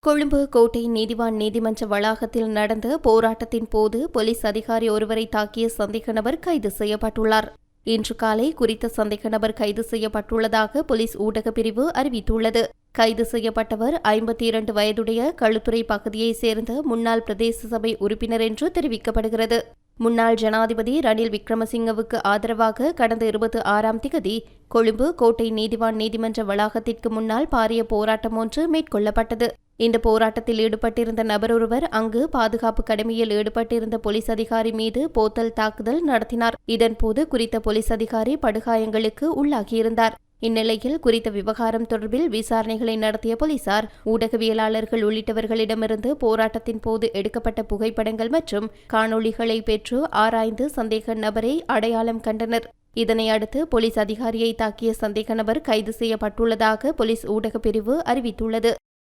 கொழும்பு கோட்டை நீதிவான் நீதிமன்ற வளாகத்தில் நடந்த போராட்டத்தின் போது போலீஸ் அதிகாரி ஒருவரை தாக்கிய சந்தேக நபர் கைது செய்யப்பட்டுள்ளார். இன்று காலை குறித்த சந்தேக நபர் கைது செய்யப்பட்டுள்ளதாக போலீஸ் ஊடகப் பிரிவு அறிவித்துள்ளது. கைது செய்யப்பட்டவர் ஐம்பத்தி இரண்டு வயதுடைய களுத்துறை பகுதியைச் சேர்ந்த முன்னாள் பிரதேச சபை உறுப்பினர் என்று தெரிவிக்கப்படுகிறது. முன்னாள் ஜனாதிபதி ரணில் விக்ரமசிங்கவுக்கு ஆதரவாக கடந்த இருபத்தி ஆறாம் திகதி கொழும்பு கோட்டை நீதிவான் நீதிமன்ற வளாகத்திற்கு முன்னால் பாரிய போராட்டம் ஒன்று மேற்கொள்ளப்பட்டது. இந்த போராட்டத்தில் ஈடுபட்டிருந்த நபர் ஒருவர் அங்கு பாதுகாப்பு கடமையில் ஈடுபட்டிருந்த போலீஸ் அதிகாரி மீது போத்தல் தாக்குதல் நடத்தினார். இதன்போது குறித்த போலீஸ் அதிகாரி படுகாயங்களுக்கு உள்ளாகியிருந்தார். இந்நிலையில் குறித்த விவகாரம் தொடர்பில் விசாரணைகளை நடத்திய போலீசார் ஊடகவியலாளர்கள் உள்ளிட்டவர்களிடமிருந்து போராட்டத்தின் போது எடுக்கப்பட்ட புகைப்படங்கள் மற்றும் காணொளிகளை பெற்று ஆராய்ந்து சந்தேக நபரை அடையாளம் கண்டனர். இதனை அடுத்து போலீஸ் அதிகாரியை தாக்கிய சந்தேக நபர் கைது செய்யப்பட்டுள்ளதாக போலீஸ் ஊடகப் பிரிவு அறிவித்துள்ளது.